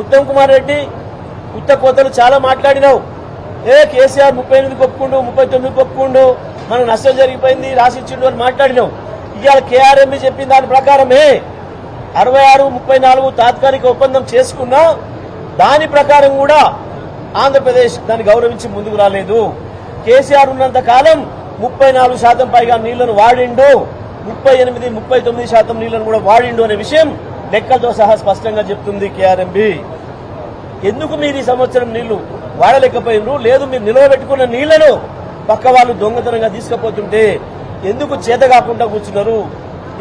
ఉత్తమ్ కుమార్ రెడ్డి ఉత్త కోతలు చాలా మాట్లాడినావు. ఏ కేసీఆర్ ముప్పై ఎనిమిది ఒప్పుకుండు ముప్పై తొమ్మిది ఒప్పుకుండు మన నష్టం జరిగిపోయింది రాసిచ్చిండు అని మాట్లాడినావు. ఇవాళ కేఆర్ఎం చెప్పిన దాని ప్రకారమే. అరవై ఆరు ముప్పై నాలుగు తాత్కాలిక ఒప్పందం చేసుకున్నా దాని ప్రకారం కూడా ఆంధ్రప్రదేశ్ దాన్ని గౌరవించి ముందుకు రాలేదు. కేసీఆర్ ఉన్నంత కాలం ముప్పై నాలుగు శాతం పైగా నీళ్ళను వాడిండు ముప్పై ఎనిమిది ముప్పై తొమ్మిది శాతం నీళ్ళను కూడా వాడిండు అనే విషయం లెక్కలతో సహా స్పష్టంగా చెప్తుంది కేఆర్ఎంబి ఎందుకు మీరు ఈ సంవత్సరం నీళ్ళు వాడలేకపోయినరు? లేదు మీరు నిలవబెట్టుకున్న నీళ్ళను పక్క వాళ్ళు దొంగతనంగా తీసుకుపోతుంటే ఎందుకు చేత కాకుండా కూర్చున్నారు?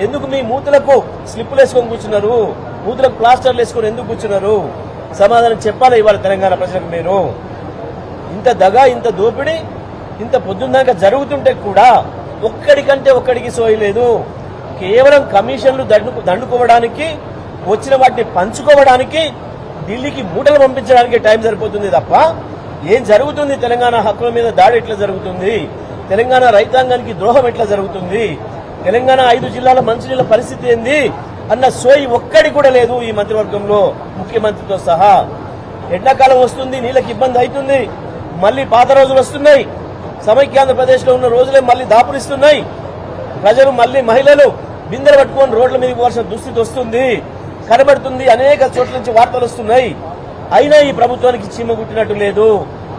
ఎందుకు మీ మూతులకు స్లిప్పులు వేసుకొని కూర్చున్నారు? మూతులకు ప్లాస్టర్లు వేసుకొని ఎందుకు కూర్చున్నారు? సమాధానం చెప్పాలి ఇవాళ తెలంగాణ ప్రజలకు మీరు? ఇంత దగా ఇంత దోపిడీ ఇంత పొద్దున్నాక జరుగుతుంటే కూడా ఒక్కడికంటే ఒక్కడికి సోయలేదు కేవలం కమిషన్లు దండుకోవడానికి వచ్చిన వాటిని పంచుకోవడానికి ఢిల్లీకి మూటలు పంపించడానికి టైం సరిపోతుంది తప్ప ఏం జరుగుతుంది? తెలంగాణ హక్కుల మీద దాడి ఎట్లా జరుగుతుంది? తెలంగాణ రైతాంగానికి ద్రోహం ఎట్లా జరుగుతుంది? తెలంగాణ ఐదు జిల్లాల మంచినీళ్ళ పరిస్థితి ఏంది? అన్న సోయి ఒక్కడి కూడా లేదు ఈ మంత్రివర్గంలో ముఖ్యమంత్రితో సహా. ఎండాకాలం వస్తుంది నీళ్ళకి ఇబ్బంది అవుతుంది మళ్ళీ పాత రోజులు వస్తున్నాయి. సమైక్యాంధ్రప్రదేశ్లో ఉన్న రోజులే మళ్ళీ దాపురిస్తున్నాయి. ప్రజలు మళ్ళీ మహిళలు బిందెలు పట్టుకొని రోడ్ల మీద పోవాల్సిన దుస్థితి వస్తుంది. కనబడుతుంది. అనేక చోట్ల నుంచి వార్తలు వస్తున్నాయి. అయినా ఈ ప్రభుత్వానికి చీమ గుట్టినట్టు లేదు.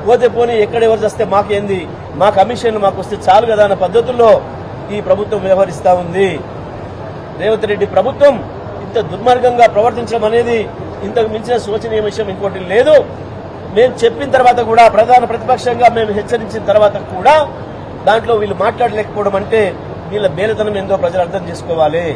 పోతే పోనీ ఎక్కడెవరు వస్తే మాకేంది? మా కమిషన్ మాకు వస్తే చాలు కదా అన్న పద్ధతుల్లో ఈ ప్రభుత్వం వ్యవహరిస్తా ఉంది. రేవంత్ రెడ్డి ప్రభుత్వం ఇంత దుర్మార్గంగా ప్రవర్తించడం అనేది ఇంతకు మించిన శోచనీయ విషయం ఇంకోటి లేదు. మేము చెప్పిన తర్వాత కూడా ప్రధాన ప్రతిపక్షంగా మేము హెచ్చరించిన తర్వాత కూడా దాంట్లో వీళ్ళు మాట్లాడలేకపోవడం అంటే వీళ్ళ బేలతనం ఏందో ప్రజలు అర్థం చేసుకోవాలి.